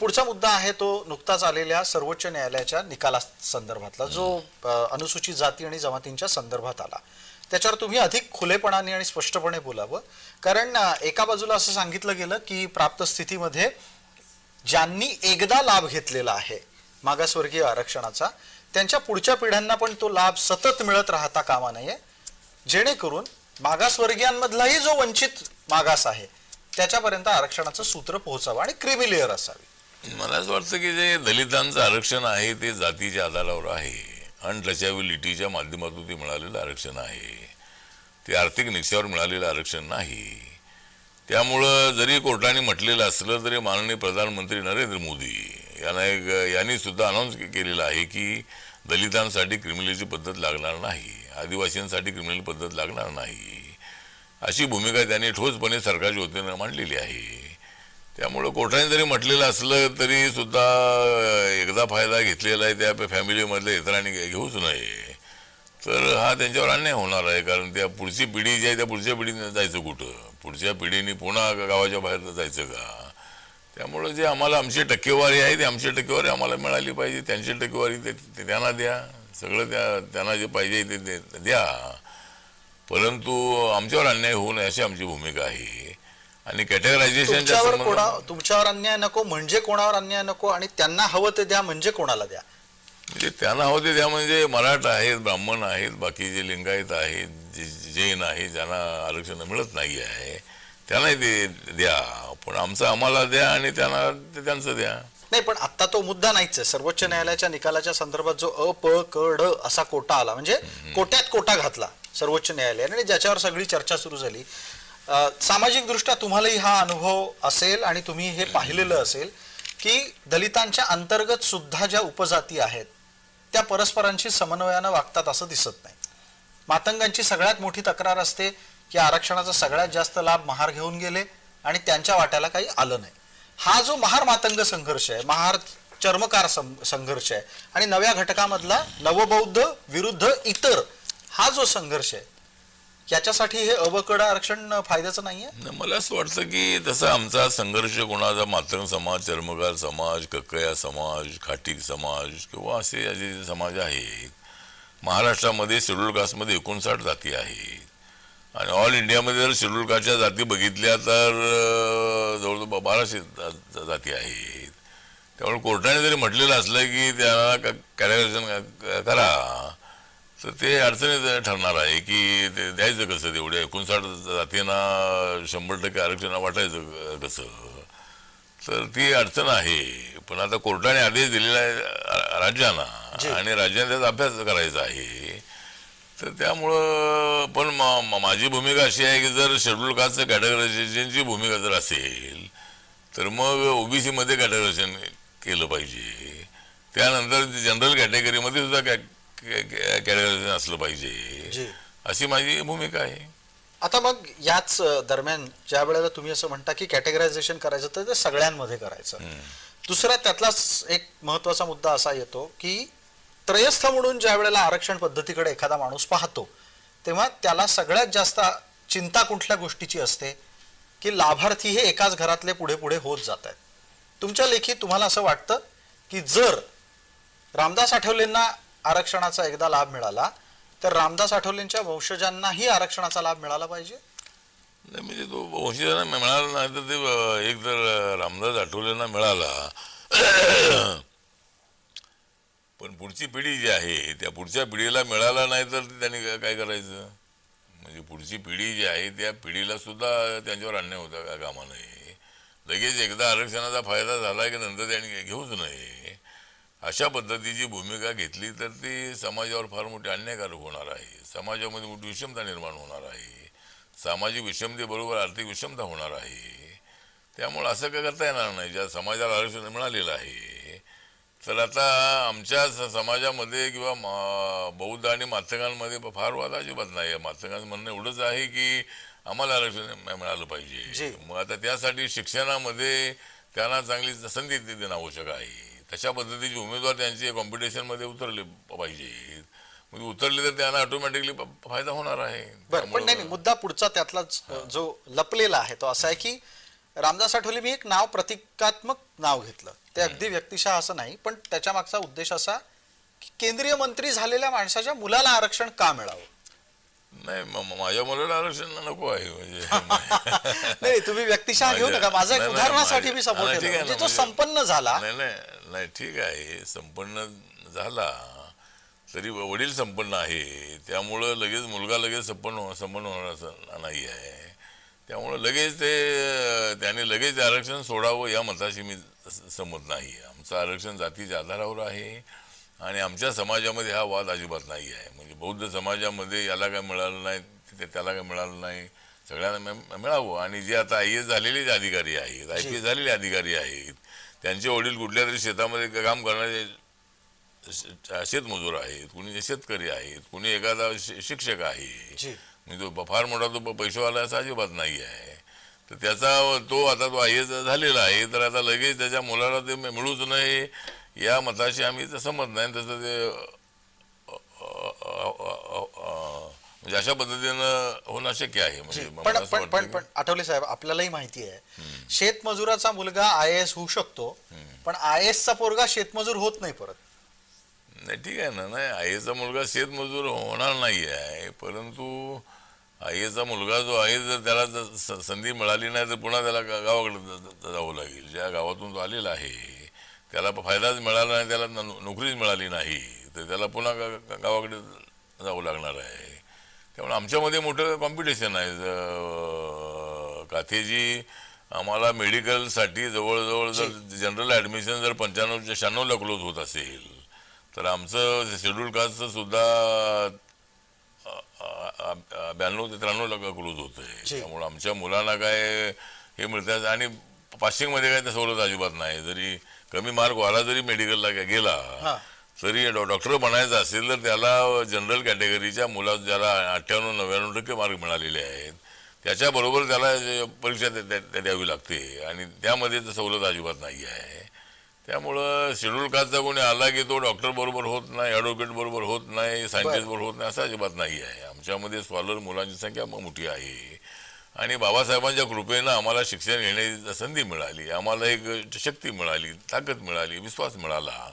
पुढचा मुद्दा आहे तो नुकताच आलेल्या सर्वोच्च न्यायालयाच्या निकाला संदर्भातला जो अ, अनुसूचित जाती आणि जमातींच्या संदर्भात आला. त्याच्यावर तुम्ही अधिक खुलेपणाने आणि स्पष्टपणे बोलावं. कारण एका बाजूला असं सांगितलं गेलं की प्राप्त स्थितीमध्ये ज्यांनी एकदा लाभ घेतलेला आहे मागासवर्गीय आरक्षणाचा त्यांच्या पुढच्या पिढ्यांना पण तो लाभ सतत मिळत राहता कामा नये. जेणेकरून मागासवर्गीयांमधलाही जो वंचित मागास आहे त्याच्यापर्यंत आरक्षणाचं सूत्र पोहोचावं आणि क्रिमी लेअर असावी. मला असं वाटतं की जे दलितांचं आरक्षण आहे ते जातीच्या आधारावर आहे. अनटचॅबिलिटीच्या माध्यमातून ते मिळालेलं आरक्षण आहे. ते आर्थिक निकषावर मिळालेलं आरक्षण नाही. त्यामुळं जरी कोर्टाने म्हटलेलं असलं तरी माननीय प्रधानमंत्री नरेंद्र मोदी यांना एक यांनी सुद्धा अनाऊन्स केलेलं आहे की दलितांसाठी क्रिमिनलची पद्धत लागणार नाही. आदिवासींसाठी क्रिमिनल पद्धत लागणार नाही. अशी भूमिका त्यांनी ठोसपणे सरकारच्या वतीनं मांडलेली आहे. त्यामुळं कोर्टाने जरी म्हटलेलं असलं तरी सुद्धा एकदा फायदा घेतलेला आहे त्या फॅमिलीमधल्या इतरांनी घेऊच नये. तर हा त्यांच्यावर अन्याय होणार आहे कारण त्या पुढची पिढी जी आहे त्या पुढच्या पिढीने जायचं कुठं? पुढच्या पिढीने पुन्हा गावाच्या बाहेर जायचं का? त्यामुळं जे आम्हाला आमची टक्केवारी आहे ती आमची टक्केवारी आम्हाला मिळाली पाहिजे. त्यांची टक्केवारी ते त्यांना द्या. सगळं त्या त्यांना जे पाहिजे ते ते द्या. परंतु आमच्यावर अन्याय होऊ नये अशी आमची भूमिका आहे. आणि कॅटेगरायझेशनच्या तुमच्यावर संबंधात- कोणा तुमच्यावर अन्याय नको म्हणजे कोणावर अन्याय नको आणि त्यांना हवं ते द्या म्हणजे कोणाला द्या. म्हणजे त्यांना हवं ते द्या म्हणजे मराठा आहेत ब्राह्मण आहेत बाकीचे लिंगायत आहेत जे जैन आहेत ज्यांना आरक्षण मिळत नाही आहे त्यांनाही ते द्या. पण आमचं आम्हाला द्या आणि त्यांना ते त्यांचं द्या. नाही पण आता तो मुद्दा नाहीच आहे. सर्वोच्च न्यायालयाच्या निकालाच्या संदर्भात जो अ प क ड असा कोटा आला म्हणजे कोट्यात कोटा घातला सर्वोच्च न्यायालयाने आणि ज्याच्यावर सगळी चर्चा सुरू झाली. सामाजिकदृष्ट्या तुम्हालाही हा अनुभव असेल आणि तुम्ही हे पाहिलेलं असेल की दलितांच्या अंतर्गत सुद्धा ज्या उपजाती आहेत त्या परस्परांशी समन्वयानं वागतात असं दिसत नाही. मातंगांची सगळ्यात मोठी तक्रार असते की आरक्षणाचा सगळ्यात जास्त लाभ महार घेऊन गेले आणि त्यांच्या वाट्याला काही आलं नाही. हा जो महार मातंग संघर्ष आहे महार चर्मकार सं- संघर्ष आहे आणि नव्या घटकामधला नवबौद्ध विरुद्ध इतर हा जो संघर्ष आहे याच्यासाठी हे अवकड आरक्षण फायद्याचं नाहीये? मला असं वाटतं की तसा आमचा संघर्ष कोणाचा मातंग समाज चर्मकार समाज कक्कया समाज खाटीक समाज किंवा असे जे समाज आहेत. महाराष्ट्रामध्ये शेड्यूल कास्टमध्ये एकोणसाठ जाती आहेत. आणि ऑल इंडियामध्ये जर शेड्यूल कास्टच्या जाती बघितल्या तर जवळजवळ बाराशे जाती आहेत. त्यामुळे कोर्टाने जरी म्हटलेलं असलं की त्याला कॅटेगरायझेशन करा तर ते अडचणीत ठरणार आहे की ते द्यायचं कसं तेवढ्या एकोणसाठ जातींना शंभर टक्के आरक्षण वाटायचं कसं? तर ती अडचण आहे. पण आता कोर्टाने आदेश दिलेला आहे राज्यांना. आणि राज्याने त्याचा अभ्यास करायचा आहे. तर त्यामुळं पण मा- माझी भूमिका अशी आहे की जर शेड्यूल कास्टचं कॅटेगरायझेशनची भूमिका जर असेल तर मग ओबीसी मध्ये कॅटेगरायझेशन केलं पाहिजे. त्यानंतर जनरल कॅटेगरीमध्ये सुद्धा कॅटेगरायझेशन असलं पाहिजे. अशी माझी भूमिका आहे. आता मग याच दरम्यान ज्या वेळेला तुम्ही असं म्हणता की कॅटेगरायझेशन करायचं तर ते सगळ्यांमध्ये करायचं. दुसरा त्यातलाच एक महत्त्वाचा मुद्दा असा येतो की त्रयस्थ म्हणून ज्या वेळेला आरक्षण पद्धतीकडे एखादा माणूस पाहतो तेव्हा त्याला सगळ्यात जास्त चिंता कुठल्या गोष्टीची असते? की लाभार्थी हे एकाच घरातले पुढे पुढे होत जात आहेत तुमच्या लेखी तुम्हाला असं वाटतं की जर रामदास आठवलेंना आरक्षणाचा एकदा लाभ मिळाला तर रामदास आठवलेंच्या वंशजांनाही आरक्षणाचा लाभ मिळाला पाहिजे? नाही म्हणजे तो वंशजांना मिळाला नाही तर ते एक जर रामदास आठवलेंना मिळाला. पण पुढची पिढी जी आहे त्या पुढच्या पिढीला मिळाला नाही तर त्यांनी काय- करायचं? म्हणजे पुढची पिढी जी आहे त्या पिढीला सुद्धा त्यांच्यावर अन्याय होता का कामा नये? लगेच एकदा आरक्षणाचा फायदा झाला की नंतर त्यांनी घेऊच नये. अशा पद्धतीची भूमिका घेतली तर ती समाजावर फार मोठी अन्यायकारक होणार आहे. समाजामध्ये मोठी विषमता निर्माण होणार आहे. सामाजिक विषमतेबरोबर आर्थिक विषमता होणार आहे. त्यामुळे असं काय करता येणार नाही. ज्या समाजाला आरक्षण मिळालेलं आहे. तर आता आमच्या समाजामध्ये किंवा मा- बौद्ध आणि मातंगांमध्ये फार वाद अजिबात नाही. आहे मातंगांचं म्हणणं एवढंच आहे की आम्हाला आरक्षण मिळ- मिळालं. पाहिजे. मग आता त्यासाठी शिक्षणामध्ये त्यांना चांगली संधी देणं आवश्यक आहे. तशा पद्धतीचे उमेदवार त्यांचे कॉम्पिटिशनमध्ये उतरले पाहिजेत मग उतरले तर त्यांना ऑटोमॅटिकली फायदा होणार आहे. बरं पण नाही मुद्दा पुढचा त्यातलाच अ, जो लपलेला आहे तो असा आहे की रामदास आठवले मी एक नाव प्रतिकात्मक नाव घेतलं. ते अगदी व्यक्तिशः असं नाही पण त्याच्या मागचा उद्देश असा की केंद्रीय मंत्री झालेल्या माणसाच्या मुलाला आरक्षण का मिळावं? नाही माझ्या मुलाला आरक्षण नको आहे म्हणजे. नाही तुम्ही व्यक्तिशः घेऊ नका. माझं एक नाही, नाही, उदाहरणासाठी माझ्या- मी सपोर्ट म्हणजे तो म्हणजे- संपन्न झाला नाही ठीक आहे. संपन्न झाला तरी वडील संपन्न आहे. त्यामुळं लगेच मुलगा लगेच संपन्न हो- संपन्न होणार असं नाही आहे. त्यामुळं लगेच ते त्याने लगेच आरक्षण सोडावं या मताशी मी स- सहमत नाही आमचं आरक्षण जातीच्या आधारावर आहे आणि आमच्या समाजामध्ये हा वाद अजिबात नाही आहे. म्हणजे बौद्ध समाजामध्ये याला काय मिळालं नाही ते- त्याला काय मिळालं नाही सगळ्यांना मिळ- मिळावं. आणि जे आता आय एस झालेले अधिकारी आहेत आय पी एस झालेले अधिकारी आहेत त्यांचे वडील कुठल्या तरी शेतामध्ये काम करणारे शेतमजूर आहेत कुणी शेतकरी आहेत कुणी एखादा शि- शिक्षक आहे. म्हणजे तो फार मोठा तो पैसेवाला असा अजिबात नाही आहे. तर त्याचा तो आता तो आय झालेला आहे तर आता लगेच त्याच्या मुलाला ते मिळ- मिळूच नये या मताशी आम्ही तर समज नाही तसं ते अ, अ, अ, अ, अ, म्हणजे अशा पद्धतीनं होणं शक्य आहे. म्हणजे पण मला असं पण वाटतं पण की- पण आठवले साहेब आपल्यालाही माहिती आहे. शेतमजुराचा मुलगा आय एस होऊ शकतो पण आय एस चा पोरगा शेतमजूर होत नाही परत. नाही ठीक आहे ना. नाही आईचा मुलगा शेतमजूर होणार नाही आहे परंतु आईचा मुलगा जो आहे जर त्याला जर स- संधी मिळाली नाही तर पुन्हा त्याला गा- गावाकडे ज- ज- जावं लागेल. ज्या गावातून तो आलेला आहे त्याला फायदाच मिळाला नाही त्याला न- नोकरीच मिळाली नाही तर त्याला पुन्हा गा- गा- गावाकडे जावं लागणार आहे. त्यामुळे आमच्यामध्ये मोठं कॉम्पिटिशन आहे. काथेजी आम्हाला मेडिकलसाठी जवळजवळ जर जनरल ॲडमिशन जर पंच्याण्णव शहाण्णवला क्लोज होत असेल तर आमचं शेड्यूल कास्टचं सुद्धा ब्याण्णव ते त्र्याण्णव लाख क्लोज होत आहे. त्यामुळे आमच्या मुलांना काय हे मिळतात आणि पासिंगमध्ये काय त्या सवलत अजिबात नाही. जरी कमी मार्क वाला जरी मेडिकलला गेला तरी डॉक्टर बनायचं असेल तर त्याला जनरल कॅटेगरीच्या मुला ज्याला अठ्ठ्याण्णव नव्याण्णव टक्के मार्क मिळालेले आहेत त्याच्याबरोबर त्याला परीक्षा द्या- द्या- द्या- द्यावी लागते. आणि त्यामध्ये तर सवलत अजिबात नाही आहे. त्यामुळं शेड्यूल कास्टचा कोणी आला की तो डॉक्टर बरोबर होत नाही ॲडव्होकेट बरोबर होत नाही सायंटिस्ट बरोबर होत नाही असं अजिबात नाही आहे. आमच्यामध्ये स्कॉलर मुलांची संख्या मोठी आहे. आणि बाबासाहेबांच्या कृपेनं आम्हाला शिक्षण घेण्याची संधी मिळाली. आम्हाला एक शक्ती मिळाली ताकद मिळाली विश्वास मिळाला.